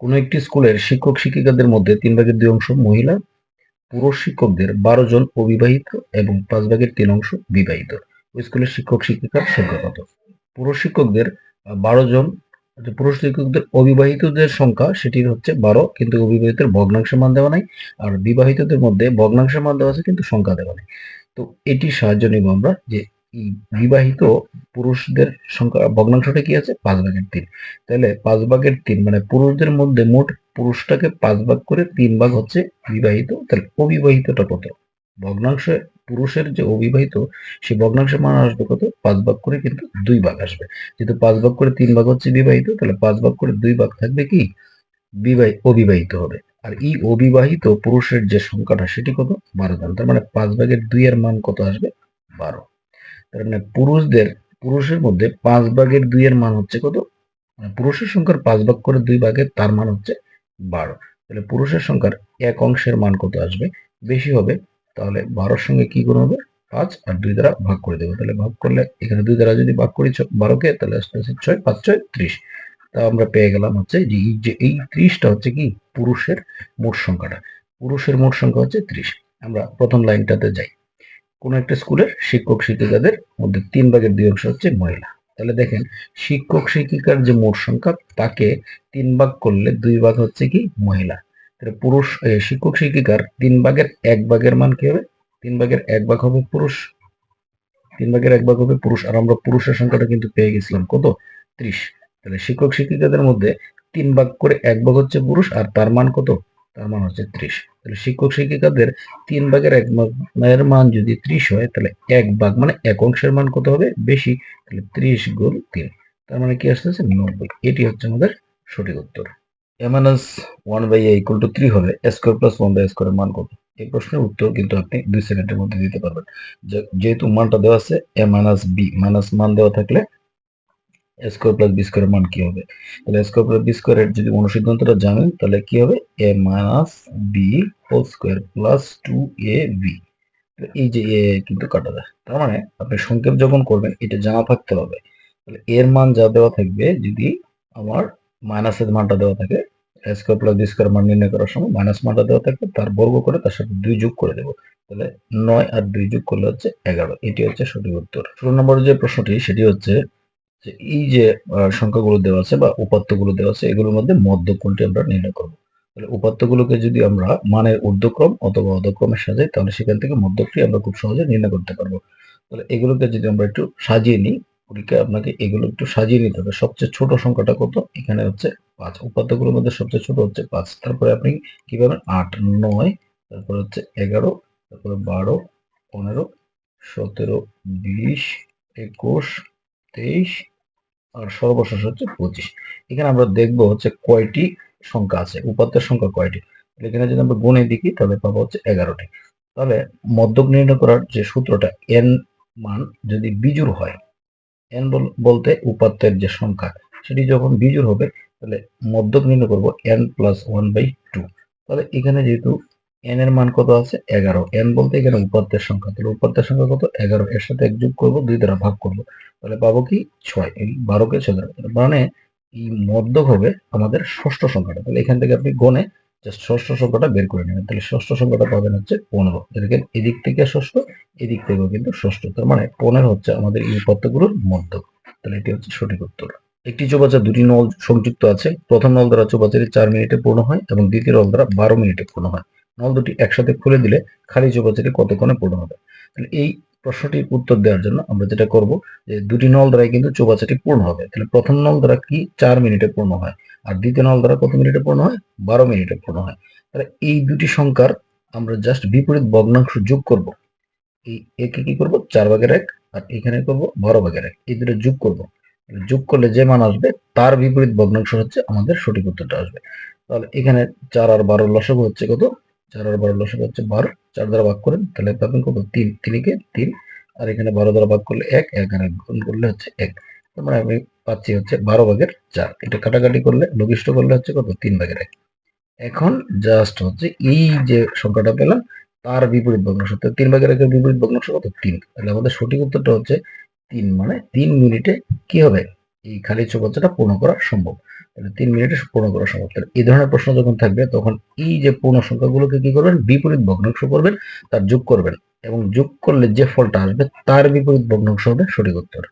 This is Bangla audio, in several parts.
কোনো একটি স্কুলের শিক্ষক শিক্ষিকাদের মধ্যে তিন ভাগের দুই অংশ মহিলা পুরুষ শিক্ষকদের বারো জন অবিবাহিত এবং পাঁচ ভাগের তিন অংশ বিবাহিত। ওই স্কুলের শিক্ষক শিক্ষিকার সংখ্যা কত? পুরুষ শিক্ষকদের বারো জন পুরুষ শিক্ষকদের অবিবাহিতদের সংখ্যা সেটি হচ্ছে বারো, কিন্তু অবিবাহিতের ভগ্নাংশের মান দেওয়া নাই, আর বিবাহিতদের মধ্যে ভগ্নাংশের মান দেওয়া আছে কিন্তু সংখ্যা দেওয়া নেই। তো এটির সাহায্য নিব আমরা যে বিবাহিত পুরুষদের সংখ্যা, ভগ্নাংশটা কি আছে? পাঁচ ভাগের তিন। তাহলে পাঁচ ভাগের তিন মানে পুরুষদের মধ্যে মোট পুরুষটাকে পাঁচ ভাগ করে তিন ভাগ হচ্ছে বিবাহিত। তাহলে অবিবাহিতটা কত? ভগ্নাংশে পুরুষের যে অবিবাহিত সেই ভগ্নাংশের মান আসবে কত? পাঁচ ভাগ করে কিন্তু দুই ভাগ আসবে। যেহেতু পাঁচ ভাগ করে তিন ভাগ হচ্ছে বিবাহিত, তাহলে পাঁচ ভাগ করে দুই ভাগ থাকবে কি? বিবাহ, অবিবাহিত হবে। আর এই অবিবাহিত পুরুষের যে সংখ্যাটা, সেটি কত? বারো জন। তার মানে পাঁচ ভাগের দুই এর মান কত আসবে? বারো। তার মানে পুরুষদের, পুরুষের মধ্যে পাঁচ ভাগের দুই এর মান হচ্ছে কত? মানে পুরুষের সংখ্যার পাঁচ ভাগ করে দুই ভাগের তার মান হচ্ছে বারো। তাহলে পুরুষের সংখ্যার এক অংশের মান কত আসবে? বেশি হবে। তাহলে বারোর সঙ্গে কি গুণ হবে? পাঁচ আর দুই দ্বারা ভাগ করে দেবো। তাহলে ভাগ করলে এখানে দুই দ্বারা যদি ভাগ করি বারোকে, তাহলে আসতে আসতে ছয়, পাঁচ, ছয়, ত্রিশ। তা আমরা পেয়ে গেলাম হচ্ছে যে এই যে এই ত্রিশটা হচ্ছে কি? পুরুষের মোট সংখ্যাটা। পুরুষের মোট সংখ্যা হচ্ছে ত্রিশ। আমরা প্রথম লাইনটাতে যাই। কোন একটা স্কুলের শিক্ষক শিক্ষিকাদের মধ্যে তিন ভাগের দুই অংশ হচ্ছে মহিলা। তাহলে দেখেন, শিক্ষক শিক্ষিকার যে মোট সংখ্যা, তাকে তিন ভাগ করলে দুই ভাগ হচ্ছে কি মহিলা। তাহলে পুরুষ শিক্ষক শিক্ষিকার তিন ভাগের এক ভাগের মান কি হবে? তিন ভাগের এক ভাগ হবে পুরুষ। তিন ভাগের এক ভাগ হবে পুরুষ। আর আমরা পুরুষের সংখ্যাটা কিন্তু পেয়ে গেছিলাম কত? ত্রিশ। তাহলে শিক্ষক শিক্ষিকাদের মধ্যে তিন ভাগ করে এক ভাগ হচ্ছে পুরুষ, আর তার মান কত? তার মান হচ্ছে ত্রিশ। তাহলে শিক্ষক শিক্ষিকাদের তিন ভাগের এক ভাগের মান যদি ত্রিশ হয়, তাহলে এক ভাগ মানে এক অংশের মান কত হবে? বেশি। তাহলে ত্রিশ গুণ তিন। তার মানে কি আসতেছে? নব্বই। এটি হচ্ছে আমাদের সঠিক উত্তর। A minus one by A equal to three হলে স্কোয়ার প্লাস ওয়ান বাই স্কোয়ারের মান কত? এই প্রশ্নের উত্তর কিন্তু আপনি দুই সেকেন্ডের মধ্যে দিতে পারবেন। যেহেতু মানটা দেওয়া আছে এ মাইনাস বি, মাইনাস মান দেওয়া থাকলে স্কোয়ার প্লাস মান কি হবে? তাহলে যদি অনুসিদ্ধান্তটা জানেন, তাহলে কি হবে? A minus B square plus two A B এই যে এ কিন্তু কাটা তার মানে আপনি সংক্ষেপ যখন করবেন, এটা জানা থাকতে হবে। তাহলে এর মান যা দেওয়া থাকবে, যদি আমার মাইনাসের মানটা দেওয়া থাকে স্কোয়ার প্লাস বি স্কোয়ার মান নির্ণয় করার সময় মাইনাস মানটা দেওয়া থাকবে, তার বর্গ করে তার সাথে দুই যোগ করে দেবো। তাহলে নয় আর দুই যোগ করলে হচ্ছে এগারো। এটি হচ্ছে সঠিক উত্তর। ষোলো নম্বর যে প্রশ্নটি, সেটি হচ্ছে যে এই যে সংখ্যাগুলো দেওয়া আছে বা উপাত্তগুলো দেওয়া আছে, এগুলোর মধ্যে মধ্য কোনটি আমরা নির্ণয় করব। তাহলে উপাত্তগুলোকে যদি আমরা মানের ঊর্ধ্বক্রম অথবা অধক্রমে সাজাই তাহলে সেখান থেকে মধ্যকটি আমরা খুব সহজে নির্ণয় করতে পারব। তাহলে এগুলোকে যদি আমরা একটু সাজিয়ে নিই পরীক্ষায় আপনাকে এগুলো একটু সাজিয়ে নিতে হবে। সবচেয়ে ছোট সংখ্যাটা কত? এখানে হচ্ছে পাঁচ। উপাত্তগুলোর মধ্যে সবচেয়ে ছোট হচ্ছে পাঁচ। তারপরে আপনি কি পাবেন? আট, নয়, তারপরে হচ্ছে এগারো, তারপরে বারো, পনেরো, সতেরো, বিশ, একুশ তেইশ আর সর্বশেষ হচ্ছে পঁচিশ। এখানে আমরা দেখব হচ্ছে কয়টি সংখ্যা আছে, উপাত্তের সংখ্যা কয়টি? এখানে যদি আমরা গুণে দেখি, তাহলে পাবো হচ্ছে এগারোটি। তাহলে মধ্যক নির্ণয় করার যে সূত্রটা, এন মান যদি বিজুর হয়, এন বলতে উপাত্তের যে সংখ্যা, সেটি যখন বিজুর হবে, তাহলে মধ্যক নির্ণয় করব N plus one by two. তাহলে এখানে যেহেতু এন এর মান কত আছে? এগারো। এন বলতে এখানে উপাত্তের সংখ্যা। তাহলে উপাত্তের সংখ্যা কত? এগারো। এর সাথে এক যোগ করব, দুই দ্বারা ভাগ করব। তাহলে পাবো কি? ছয়। এই বারোকে ছয় দ্বারা মানে এই মধ্যক হবে আমাদের ষষ্ঠ সংখ্যাটা। তাহলে এখান থেকে আপনি গণে জাস্ট ষষ্ঠ সংখ্যাটা বের করে নেবেন। তাহলে ষষ্ঠ সংখ্যাটা পাবেন হচ্ছে পনেরো। দেখেন এদিক থেকে ষষ্ঠ, এদিক থেকেও কিন্তু ষষ্ঠ। তার মানে পনেরো হচ্ছে আমাদের এই উপাত্তগুলোর মধ্যক। তাহলে এটি হচ্ছে সঠিক উত্তর। একটি চৌবাচ্চা দুটি নল সংযুক্ত আছে। প্রথম নল দ্বারা চৌবাচ্চাটি চার মিনিটে পূর্ণ হয় এবং দ্বিতীয় নল দ্বারা বারো মিনিটে পূর্ণ হয়। নল দুটি একসাথে খুলে দিলে খালি চৌবাচ্চাটি কতক্ষণে পূর্ণ হবে? তাহলে এই প্রশ্নটির উত্তর দেওয়ার জন্য আমরা যেটা করব যে দুটি নল দ্বারাই কিন্তু চৌবাচ্চাটি পূর্ণ হবে। তাহলে প্রথম নল দ্বারা কি চার মিনিটে পূর্ণ হয়? আর দ্বিতীয় নল দ্বারা কত মিনিটে পূর্ণ হয়? বারো মিনিটে পূর্ণ হয়। তাহলে এই দুটি সংখ্যার আমরা জাস্ট বিপরীত ভগ্নাংশ যোগ করব। এই একে কি করব? চার ভাগের এক আর এখানে করব বারো ভাগের এক। এই দুটো যোগ করব। যোগ করলে যে মান আসবে? তার বিপরীত ভগ্নাংশ হচ্ছে আমাদের সঠিক উত্তরটা আসবে। তাহলে এখানে চার আর বারো লসক হচ্ছে কত? চার আর বারো লসক হচ্ছে বারো। চার দ্বারা ভাগ করেন, তাহলে পাবেন কত তিন। তিনকে তিন। আর এখানে বারো দ্বারা ভাগ করলে এক এক আর এক গুণ করলে হচ্ছে এক। মানে আমি পাচ্ছি হচ্ছে বারো ভাগের চার। এটা কাটাকাটি করলে, লঘিষ্ঠ করলে হচ্ছে কত? তিন ভাগের এক। এখন জাস্ট হচ্ছে এই যে সংখ্যাটা পেলাম, তার বিপরীত ভগ্নাংশ। তিন ভাগের একের বিপরীত ভগ্নাংশ কত? তিন। তাহলে আমাদের সঠিক উত্তরটা হচ্ছে তিন। মানে তিন মিনিটে কি হবে? এই খালি চৌবাচ্চাটা পূর্ণ করা সম্ভব। তিন মিনিটে পূর্ণ করা সম্ভব। তাহলে এই ধরনের প্রশ্ন যখন থাকবে, তখন এই যে পূর্ণ সংখ্যাগুলোকে কি করবেন? বিপরীত ভগ্নাংশ করবেন, তার যোগ করবেন এবং যোগ করলে যে ফলটা আসবে, তার বিপরীত ভগ্নাংশ হবে সঠিক উত্তর।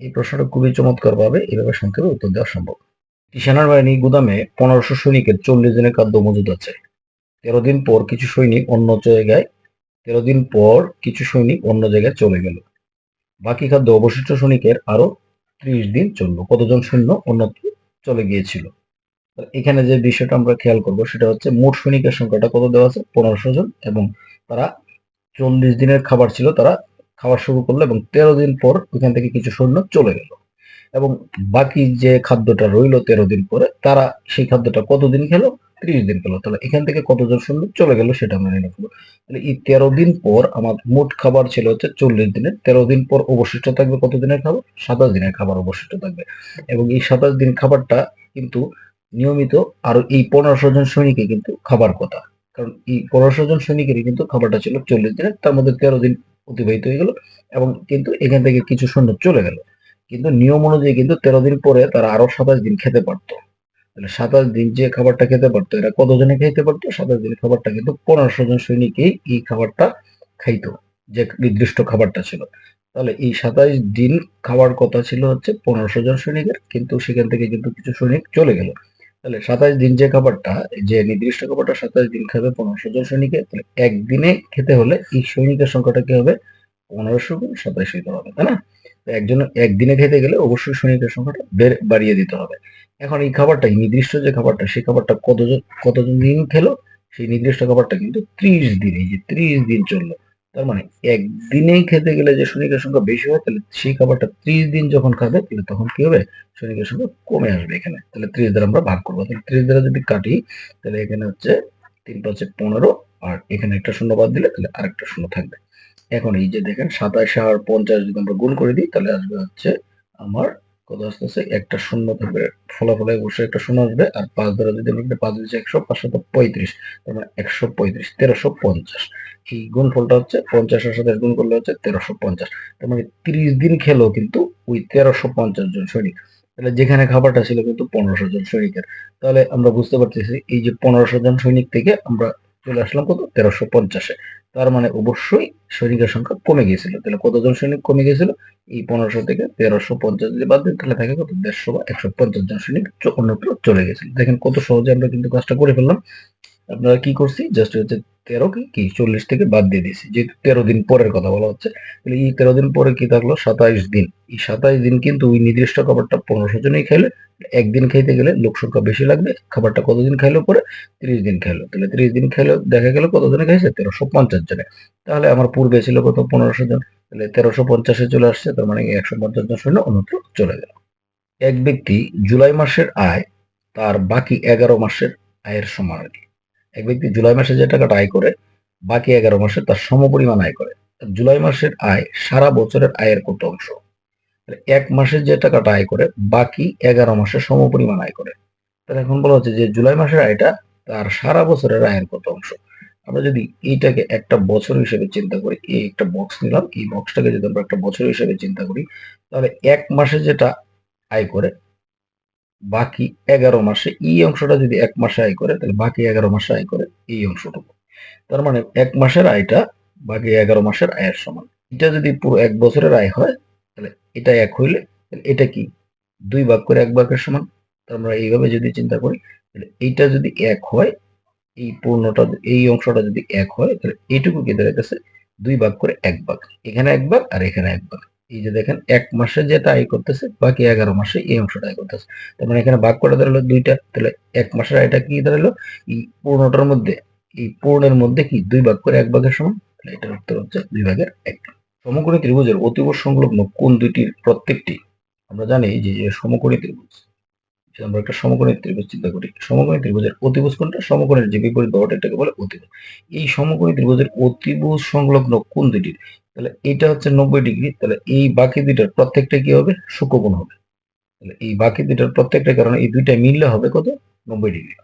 এই প্রশ্নটা খুবই চমৎকার ভাবে এভাবে সংক্ষেপে উত্তর দেওয়া সম্ভব। সেনাবাহিনী গুদামে পনেরোশো সৈনিকের চল্লিশ দিনের খাদ্য মজুদ আছে। তেরো দিন পর কিছু সৈনিক অন্য জায়গায়, তেরো দিন পর কিছু সৈনিক অন্য জায়গায় চলে গেল। বাকি খাদ্য অবশিষ্ট সৈনিকের আরও ত্রিশ দিন চলল। কতজন সৈন্য অন্যত্র চলে গিয়েছিল। এখানে যে বিষয়টা আমরা খেয়াল করব, সেটা হচ্ছে মোট সৈনিকের সংখ্যাটা কত দেওয়া আছে? পনেরোশো জন এবং তারা চল্লিশ দিনের খাবার ছিল, তারা খাওয়া শুরু করল এবং তেরো দিন পর ওইখান থেকে কিছু সৈন্য চলে গেল। এবং বাকি যে খাদ্যটা রইল তেরো দিন পরে, তারা সেই খাদ্যটা কতদিন খেলো? ত্রিশ দিন খেলো তাহলে এখান থেকে কতজন সৈন্য চলে গেল সেটা আমরা নির্ণয় করব তাহলে এই তেরো দিন পর আমার মোট খাবার ছিল হচ্ছে চল্লিশ দিনের। তেরো দিন পর অবশিষ্ট থাকবে কত দিনের খাবার? সাতাশ দিনের খাবার অবশিষ্ট থাকবে। এবং এই সাতাশ দিন খাবারটা কিন্তু নিয়মিত আরও এই পনেরোশো জন সৈনিকে কিন্তু খাবার কথা। কারণ এই পনেরোশো জন সৈনিকেরই কিন্তু খাবারটা ছিল চল্লিশ দিনের। তার মধ্যে তেরো দিন অতিবাহিত হয়ে গেল এবং কিন্তু এখান থেকে কিছু সৈন্য চলে গেল। কিন্তু নিয়ম অনুযায়ী কিন্তু তেরো দিন পরে তারা আরও সাতাশ দিন খেতে পারতো। তাহলে সাতাশ দিন যে খাবারটা খেতে পারতো, এরা কতজনে খেতে পারতো? সাতাশ দিনের খাবারটা কিন্তু পনেরোশো জন সৈনিকই এই খাবারটা খাইতো, যে নির্দিষ্ট খাবারটা ছিল। তাহলে এই সাতাইশ দিন খাওয়ার কথা ছিল হচ্ছে পনেরোশো জন সৈনিকের, কিন্তু সেখান থেকে কিন্তু কিছু সৈনিক চলে গেল। তাহলে সাতাইশ দিন যে খাবারটা, যে নির্দিষ্ট খাবারটা সাতাইশ দিন খাবে পনেরোশো জন সৈনিকে তাহলে একদিনে খেতে হলে এই সৈনিকের সংখ্যাটা কি হবে? পনেরোশো গুণ সাতাইশ হইতে হবে, তাই না? একজন একদিনে খেতে গেলে অবশ্যই সৈনিকের সংখ্যাটা বাড়িয়ে দিতে হবে। এখন এই খাবারটা নির্দিষ্ট যে খাবারটা, সেই খাবারটা কতজন কতজন দিন খেলো, সেই নির্দিষ্ট খাবারটা কিন্তু ত্রিশ দিন, এই যে ত্রিশ দিন চলল। তার মানে একদিনেই খেতে গেলে যে সৈনিকের সংখ্যা বেশি হয়, তাহলে সেই খাবারটা ত্রিশ দিন যখন খাবে, তাহলে তখন কি হবে? সৈনিকের সংখ্যা কমে আসবে এখানে। তাহলে ত্রিশ দ্বারা আমরা ভাগ করব। তাহলে ত্রিশ দ্বারা যদি কাটি, তাহলে এখানে হচ্ছে তিন পাঁচে পনেরো, আর এখানে একটা শূন্য বাদ দিলে তাহলে আরেকটা শূন্য থাকবে। এখন এই যে দেখেন, সাতাশ আর পঞ্চাশ যদি আমরা গুণ করে দিই, তাহলে আসবে হচ্ছে আমার কত আসতেছে একটা শূন্য থাকবে। ফলাফলে অবশ্যই একটা শূন্য আসবে। আর পাঁচ দ্বারা যদি আমরা পাঁচ দিচ্ছি একশো পাঁচশত পঁয়ত্রিশ। তার মানে একশো পঁয়ত্রিশ, তেরোশো পঞ্চাশ। এই গুণফলটা হচ্ছে পঞ্চাশের সাথে গুণ করলে হচ্ছে তেরোশো পঞ্চাশ। তার মানে তিরিশ দিন খেলো কিন্তু ওই তেরোশো পঞ্চাশ জন সৈনিক। তাহলে যেখানে খাবারটা ছিল কিন্তু পনেরোশো জন সৈনিকের। তাহলে আমরা বুঝতে পারতেছি, এই যে পনেরোশো জন সৈনিক থেকে আমরা চলে আসলাম কত? তেরোশো পঞ্চাশে। তার মানে অবশ্যই সৈনিকের সংখ্যা কমে গিয়েছিল। তাহলে কতজন সৈনিক কমে গিয়েছিল? এই পনেরোশো থেকে তেরোশো পঞ্চাশ যদি বাদ দিন, তাহলে থাকে কত? দেড়শো বা একশো পঞ্চাশ জন সৈনিক অন্যত্র চলে গেছিল। দেখেন কত সহজে আমরা কিন্তু কাজটা করে ফেললাম। আপনারা কি করছি? জাস্ট হচ্ছে তেরো কি? চল্লিশ থেকে বাদ দিয়ে দিয়েছি। যেহেতু তেরো দিন পরের কথা বলা হচ্ছে, তাহলে এই তেরো দিন পরে কি থাকল? সাতাইশ দিন। এই সাতাইশ দিন কিন্তু ওই নির্দিষ্ট খাবারটা পনেরোশো জনেই খাইলে, একদিন খাইতে গেলে লোক সংখ্যা বেশি লাগবে, খাবারটা কতদিন খাইলো পরে? ত্রিশ দিন খাইলো। তাহলে ত্রিশ দিন খাইলো, দেখা গেল কতজনে খাইছে? তেরোশো পঞ্চাশ জনে। তাহলে আমার পূর্বে ছিল কত? পনেরোশো জন। তাহলে তেরোশো পঞ্চাশে চলে আসছে, তার মানে একশো পঞ্চাশ জন সৈন্য অন্যত্র চলে গেল। এক ব্যক্তি জুলাই মাসের আয়, তার বাকি এগারো মাসের আয়ের সমান আর কি। এক ব্যক্তি জুলাই মাসে যে টাকাটা আয় করে, বাকি এগারো মাসে তার সমপরিমাণ আয় করে। জুলাই মাসের আয় সারা বছরের আয়ের কত অংশ? এক মাসে যে টাকাটা আয় করে, বাকি এগারো মাসে সমপরিমাণ আয় করে। তাহলে এখন বলা হচ্ছে যে জুলাই মাসের আয়টা তার সারা বছরের আয়ের কত অংশ? আমরা যদি এইটাকে একটা বছর হিসেবে চিন্তা করি, এই একটা বক্স নিলাম, এই বক্সটাকে যদি আমরা একটা বছর হিসেবে চিন্তা করি, তাহলে এক মাসে যেটা আয় করে বাকি এগারো মাসে এই অংশটা যদি এক মাসে আয় করে, তাহলে বাকি এগারো মাসে আয় করে এই অংশটুকু। তার মানে এক মাসের আয়টা বাকি এগারো মাসের আয়ের সমান। এটা যদি পুরো এক বছরের আয় হয়, তাহলে এটা এক হইলে এটা কি? দুই ভাগ করে এক ভাগের সমান। আমরা এইভাবে যদি চিন্তা করি, তাহলে এইটা যদি এক হয়, এই পূর্ণটা, এই অংশটা যদি এক হয়, তাহলে এইটুকু কি দাঁড়াইতেছে? দুই ভাগ করে এক ভাগ। এখানে এক ভাগ আর এখানে এক ভাগ। এই যে দেখেন, এক মাসে যেটা আয় করতেছে, বাকি এগারো মাসে এই অংশটা আয় করতেছে। তার মানে এখানে ভাগ করে দাঁড়াল দুইটা, তাহলে এক মাসের আয়টা কি দাঁড়াল এই পূর্ণটার মধ্যে, এই পূর্ণের মধ্যে কি দুই ভাগ করে এক ভাগের সমান? তাহলে এটার উত্তর হচ্ছে দুই ভাগের এক। সমকোণী ত্রিভুজের অতিভুজ সংলগ্ন কোন দুইটির প্রত্যেকটি? আমরা জানি যে সমকোণী ত্রিভুজ আমরা একটা সমকোণী ত্রিভুজ চিন্তা করি। সমকোণী ত্রিভুজের অতিভুজ কোনটা? সমকোণের যে বিপরীত বাহুটা এটাকে বলে অতিভুজ। এই সমকোণী ত্রিভুজের অতিভুজ সংলগ্ন কোন দুইটির? তাহলে এটা হচ্ছে নব্বই ডিগ্রি, তাহলে এই বাকি দুইটার প্রত্যেকটা কি হবে? সুকোণ হবে। তাহলে এই বাকি দুইটার প্রত্যেকটা কারণে এই দুইটা মিললে হবে কত? নব্বই ডিগ্রি।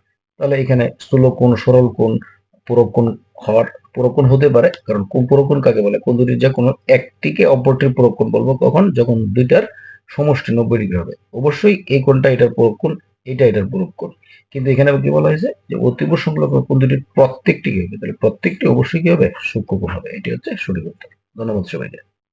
তাহলে এখানে স্থূল কোণ, সরল কোণ পুরোকোণ হওয়ার পুরোকোণ হতে পারে, কারণ কোন পুরোকোণ কাকে বলে? কোন দুটির যে কোনো একটিকে অপরটির পুরোকোণ বলব কখন? যখন দুইটার সমষ্টি নব্বই ডিগ্রি হবে। অবশ্যই এই কোণটা এটার পুরোকোণ এটা এটার প্রুফ কোণ। কিন্তু এখানে কি বলা হয়েছে? যে অতীব সংলগ্ন কোন দুটির প্রত্যেকটি কি হবে? তাহলে প্রত্যেকটি অবশ্যই কি হবে? সূক্ষ্মকোণ হবে। এটি হচ্ছে সঠিক উত্তর ধন্যবাদ সবাইকে।